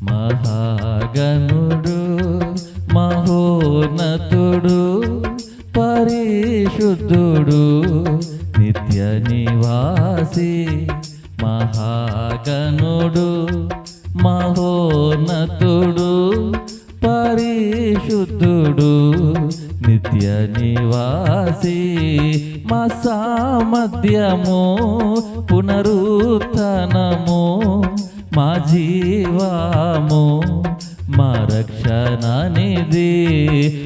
మహాగణుడు మహోన్నతుడు పరిశుద్ధుడు నిత్య నివాసి మహాగణుడు మహోన్నతుడు పరిశుద్ధుడు నిత్య నివాసి మా సామధ్యము పునరుత్నము మా జీవాము మా రక్షణనిది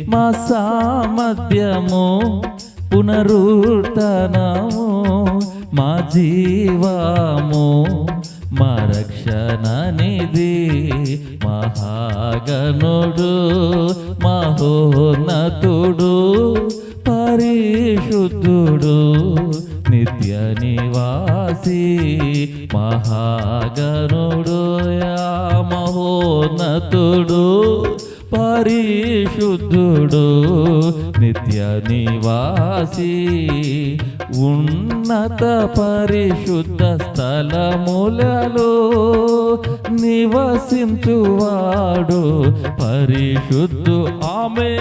మా సామర్థ్యము పునరుతనము. మా జీవాము మా రక్షణనిది మహాగణుడు మహోన్నతుడు పరిశుద్ధుడు. నివాసి మహాగణుడు మహోన్నతుడు పరిశుద్ధుడు నిత్య నివాసి ఉన్నత పరిశుద్ధ స్థలములలో నివసించువాడు పరిశుద్ధు. ఆమె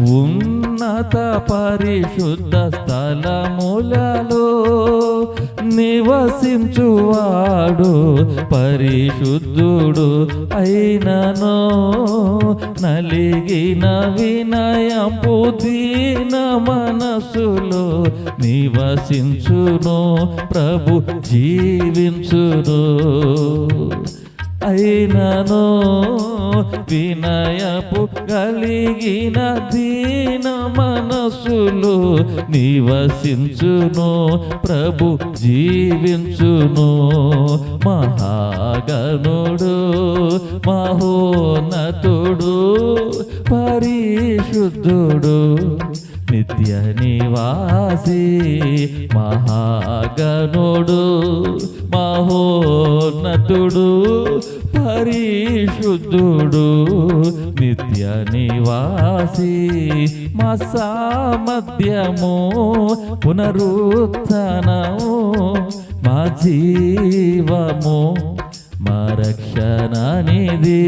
ఉన్నత పరిశుద్ధ స్థలములలో నివసించువాడు పరిశుద్ధుడు అయినను. నలిగిన వినయపు దీన మనసులో నివసించును ప్రభు జీవించును. అయినను వినయపు కలిగిన దీన మనసులు నివసించును ప్రభు జీవించును. మహాగణుడు మహోన్నతుడు పరిశుద్ధుడు నిత్య నివాసి మహాగణుడు మహోన్నతుడు పరిశుద్ధుడు. నిత్య నివాసి మా సామర్థ్యము పునరుత్నము మా జీవము మా రక్షణ నిధి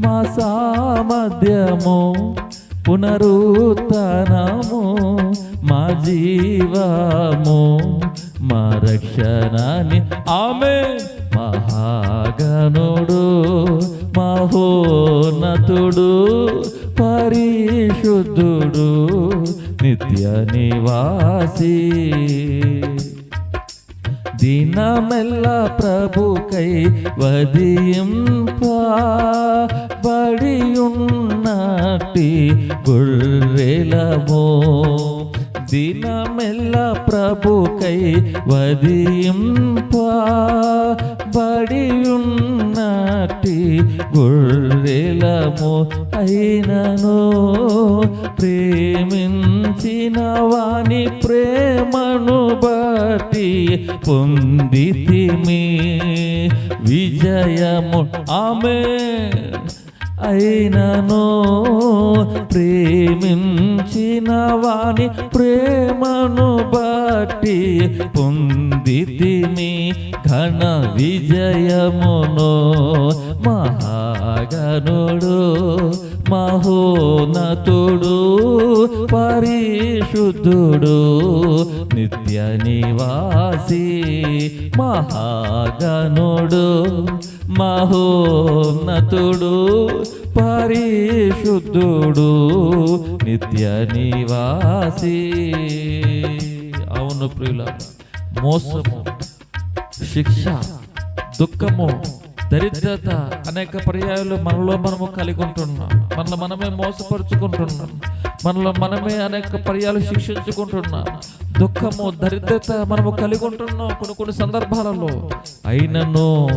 మా పునరుత్నము మా జీవము మా రక్షణని. ఆమె మహాగణుడు మహోన్నతుడు పరిశుద్ధుడు నిత్య నివాసీ. దినమెల్ల ప్రభుకై వదింపబడి ఉన్నటి గుర్రెలమో. దినమెల్ల ప్రభుకై వదింపబడి ఉన్నటి గుర్రెలమో అయినను ప్రేమించిన వాణి ప్రేమను బట్టి పొందితిమి. విజయము ఆమె అయినను ప్రేమించిన వాని ప్రేమను బట్టి పొందితిమి. ఘన విజయమును మహాగణుడు మహోనతుడు పరిశుద్ధుడు నిత్య నివాసి మహాగణుడు మహోన్నతుడు పరిశుద్ధుడు నిత్య నివాసి. అవును ప్రియుల మోసము శిక్ష దుఃఖము దరిద్రత అనేక పర్యాయాలు మనలో మనము కలిగి ఉంటున్నాం మనలో మనమే మోసపరుచుకుంటున్నాం. మనలో మనమే అనేక పర్యాలు శిక్షించుకుంటున్నాం. దుఃఖము దరిద్రత మనము కలిగి ఉంటున్నాం కొన్ని కొన్ని సందర్భాలలో. అయినను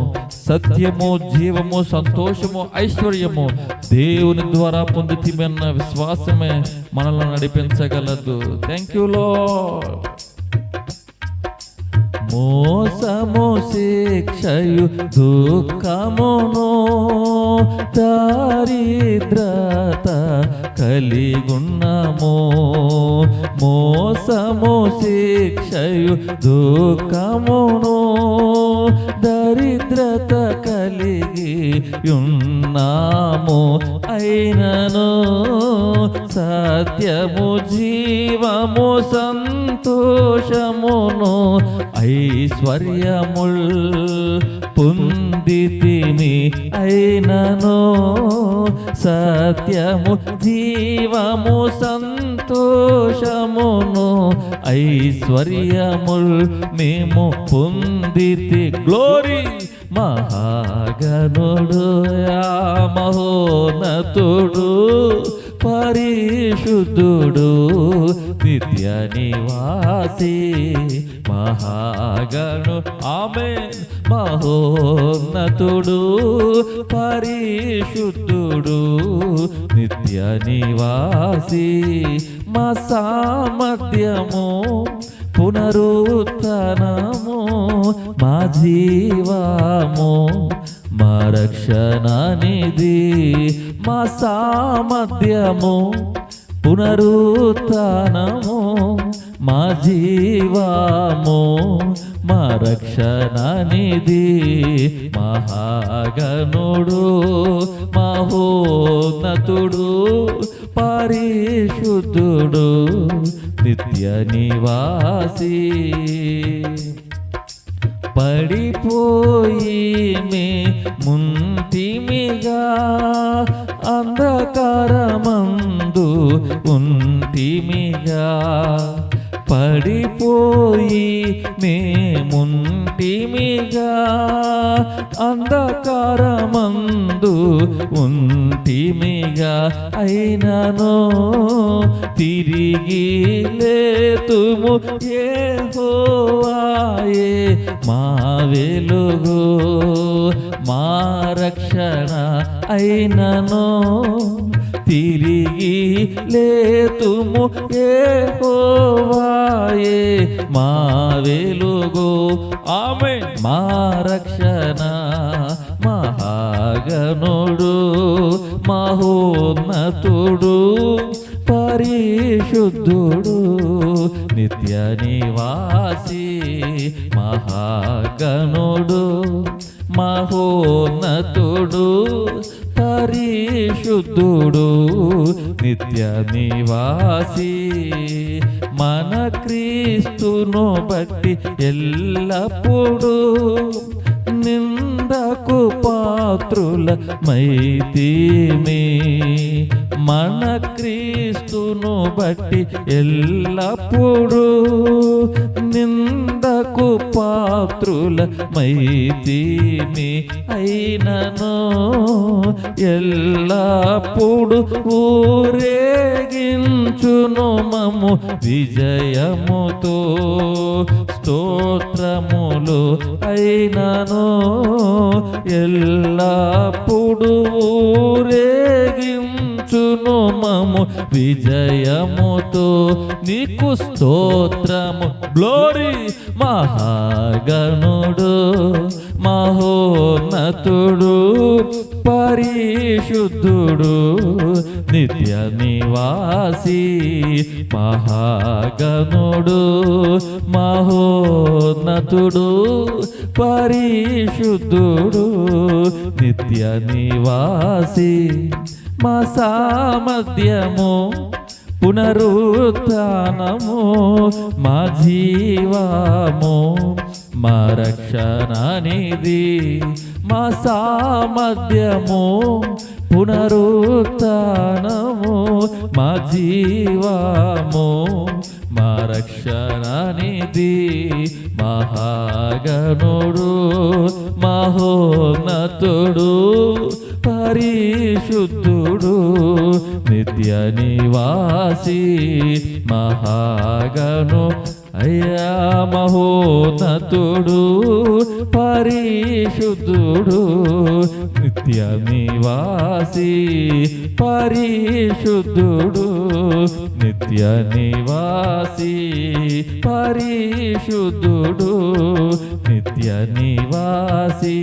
సత్యము జీవము సంతోషము ఐశ్వర్యము దేవుని ద్వారా పొందుతీమన్న విశ్వాసమే మనల్ని నడిపించగలదు. థ్యాంక్ యూ లో మోసము శిక్షయు దుఃఖమును దారిద్రత కలిగున్నము. మోసము శిక్షయు దుఃఖమును దరిద్రత కలిగి ఉన్నాము. అయినను సత్యము జీవము సంతోషమును ఐశ్వర్యముల్ పొందితిమి అయినను సత్యము జీవము సంతోషమును ఐశ్వర్యముల్ మేము పొందితి గ్లోరీ మహాగణుడు ఆ మహోన్నతుడు పరిశుద్ధుడు నిత్య నివాసీ మహాగణు ఆమె మహోన్నతుడు పరిశుద్ధుడు నిత్య నివాసి మా సామర్థ్యము పునరుత్నము మా జీవము మా రక్షణనిది మా సామర్థ్యము పునరుత్నము మా జీవము మా రక్షణ నిధి మహాగణుడు మహోన్నతుడు పరిశుద్ధుడు నిత్య నివాసి. పడిపోయి మే ముంటిమిగా అంధకారమందు ఉంటిమిగా. పడిపోయి మేముంటిమిగా అంధకారమందు ఉంటిమిగా అయినను తిరిగి లేతుము ఏ మా వెలుగు మా రక్షణ అయినను. తిరిగి లేతుము ఏ మా వెలుగు. ఆమె మా రక్షణ మహాగనుడు మహోన్నతుడు పరిశుద్ధుడు నిత్య నివాసి మహాగణుడు మహోన్నతుడు. పరిశుద్ధుడు నిత్య నివాసి. మన క్రీస్తును బట్టి ఎల్లప్పుడూ నిందకు పాత్రుల మైతీమే మన క్రీస్తును బట్టి ఎల్లప్పుడూ నిందకు పాత్రుల మైతీమి అయినను ఎల్లప్పుడు ఊరేగించును మము విజయముతో స్తోత్రములు అయినను. ఎల్లప్పుడు ఊరేగించును మము విజయముతో. నీకు స్తోత్రము. గ్లోరీ మహాగణుడు మహోన్నతుడు పరిశుద్ధుడు నిత్య నివాసి మహాగణుడు మహోన్నతుడు పరిశుద్ధుడు నిత్య నివాసి మా సామధ్యము పునరుత్నము మా జీవము మా రక్షణనిది మా సామధ్యము పునరుత్నము మా జీవము. మా రక్షణనిధి మహాగణుడు మహోన్నతుడు పరిశుద్ధుడు నిత్య నివాసి మహాగణుడు అయ్యా మహోన్నతుడు పరిశుద్ధుడు నిత్య నివాసి పరిశుద్ధుడు నిత్య నివాసి పరిశుద్ధుడు నిత్య నివాసి.